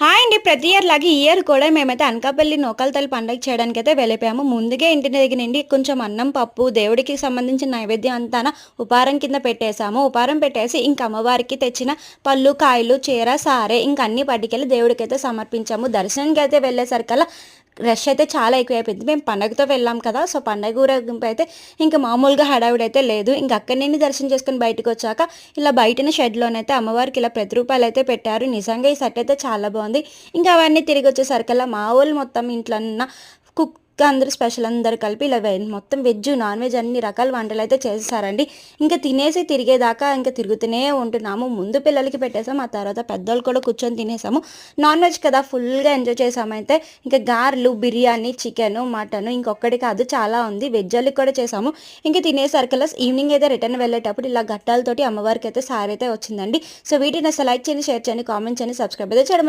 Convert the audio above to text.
Hi అండి. ప్రతి year లాగా ఈ ఇయర్ కూడా మేమైతే అనకాపల్లి నూకాల తల్లి పండగ చేయడానికి అయితే వెళ్ళిపోయాము. ముందుగా ఇంటి దగ్గర నుండి కొంచెం అన్నం పప్పు దేవుడికి సంబంధించిన నైవేద్యం అంతా ఉపారం కింద పెట్టేశాము. ఉపారం పెట్టేసి ఇంక అమ్మవారికి తెచ్చిన పళ్ళు కాయలు చీర సారే ఇంక అన్ని పట్టుకెళ్ళి దేవుడికి అయితే సమర్పించాము. దర్శనానికి అయితే వెళ్ళేసరికల్లా రష్ అయితే చాలా ఎక్కువ అయిపోయింది మేము పండగతో వెళ్ళాం కదా సో పండగ ఊరేగింపు అయితే ఇంకా మామూలుగా హడావిడైతే అయితే లేదు. ఇంకా అక్కడి నుండి దర్శనం చేసుకుని బయటకు వచ్చాక ఇలా బయటన షెడ్లోనైతే అమ్మవారికి ఇలా ప్రతి రూపాయలు అయితే పెట్టారు. నిజంగా ఈ సెట్ అయితే చాలా బాగుంది. ఇంకా అవన్నీ తిరిగి వచ్చేసరికల్లా మా వాళ్ళు మొత్తం ఇంట్లో ఉన్న కుక్ అందరూ స్పెషల్ అందరు కలిపి ఇలా మొత్తం వెజ్ నాన్ వెజ్ అన్ని రకాల వంటలు అయితే చేసేసారండి. ఇంకా తినేసి తిరిగేదాకా ఇంకా తిరుగుతూనే ఉంటున్నాము. ముందు పిల్లలకి పెట్టేసాము ఆ తర్వాత పెద్దోళ్ళు కూడా కూర్చొని తినేసాము. నాన్ వెజ్ కదా ఫుల్గా ఎంజాయ్ చేసామైతే ఇంకా గారెలు బిర్యానీ చికెన్ మటన్ ఇంకొకటి కాదు చాలా ఉంది. వెజ్ వాళ్ళకి కూడా చేసాము. ఇంకా తినేసరికల్లా ఈవినింగ్ అయితే రిటర్న్ వెళ్ళేటప్పుడు ఇలా గట్టాలతోటి అమ్మవారికి అయితే సారీ అయితే వచ్చిందండి. సో వీటిని అసలు లైక్ చేయండి షేర్ చేయండి కామెంట్ చేయండి సబ్స్క్రైబ్ అయితే చేయడం